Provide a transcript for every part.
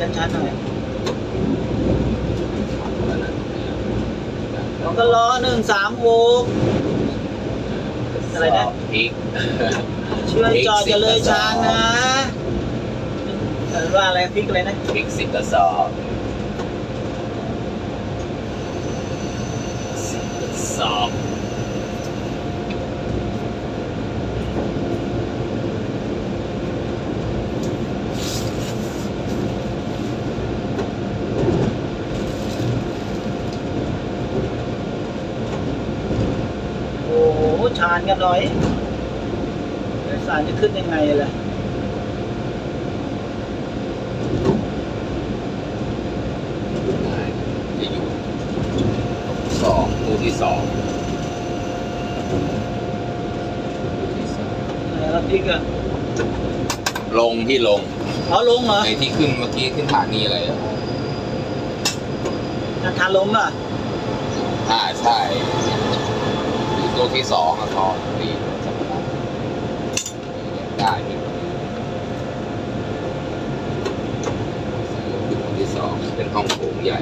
ชันๆหน่อยมันก็ล้อหนึ่งสามโวลต์อะไรนะพีกช่วยจอดจะเลยช้างนะว่าอะไรพลิกอะไรนะพลิกสิบกระสอบ ชานกันหน่อยโดยสารจะขึ้นยังไงล่ะได้จะอยู่สองคู่ที่สองคู่ที่สองไหนละพริกอะลงที่ลงเอาลงเหรอในที่ขึ้นเมื่อกี้ขึ้นฐานีอะไรอะนันทานลมอะอ่าใช่ อยู่ตัวที่สองอะทองดีสมรรถได้ที่ตัวที่สองเป็นห้องโถงใหญ่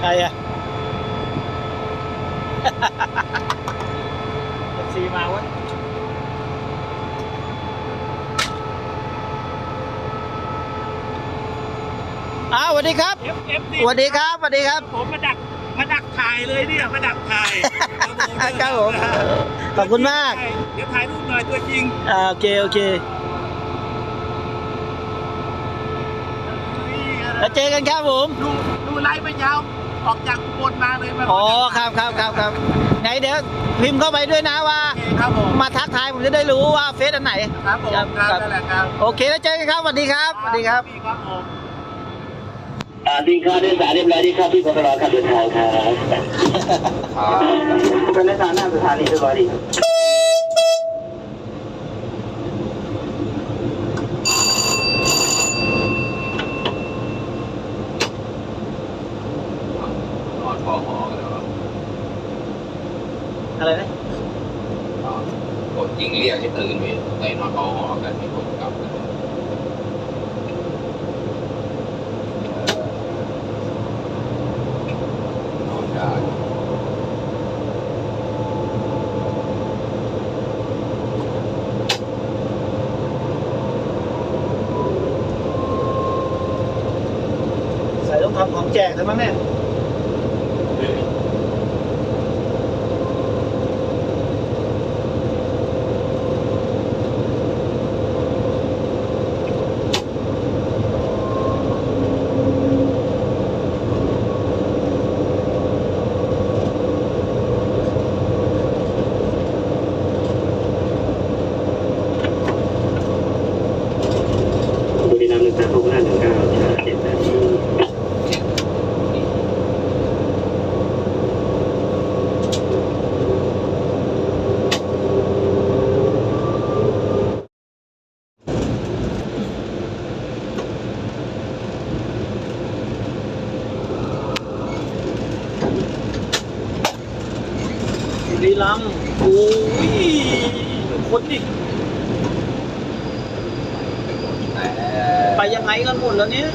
ใครอะเอฟซีมาวะอ้าวสวัสดีครับเอฟเอฟสวัสดีครับสวัสดีครับ ผมมาดักมาดักถ่ายเลยเนี่ยมาดักถ่ายครับผมขอบคุณมาก เดี๋ยวถ่ายรูปหน่อยตัวจริงอ่าโอเคโอเคแล้วเจอกันครับผมดูดูไลฟ์ไปยาว ออกจากอุบลมาเลยมาอ๋อครับครับครับครับไงเดี๋ยวพิมพ์เข้าไปด้วยนะว่าโอเคครับผมมาทักทายผมจะได้รู้ว่าเฟซอันไหนครับผมครับครับครับนั่นแหละครับโอเคแล้วเจอกันครับสวัสดีครับสวัสดีครับพี่ครับผมอ่าดิ้งค่าโดยสารเรียบร้อยดีครับพี่พลรอครับเดินทางครับครับเป็นโดยสารหน้าสถานีเรียบร้อยดีครับ นอน พอหอกันแล้วอะไรนะกดยิงเรียกให้ตื่นไปในนอนพอหอกันมีคนกลับกันนอนได้ใส่ต้องทำของแจกใช่ไหมแม่ บุรีรัมย์หนึ่งสามหกห้าหนึ่งเก้าชาเจ็ดนาที บุรีรัมย์โอ้ยคนดิไปยังไงกันหมดแล้วเนี่ย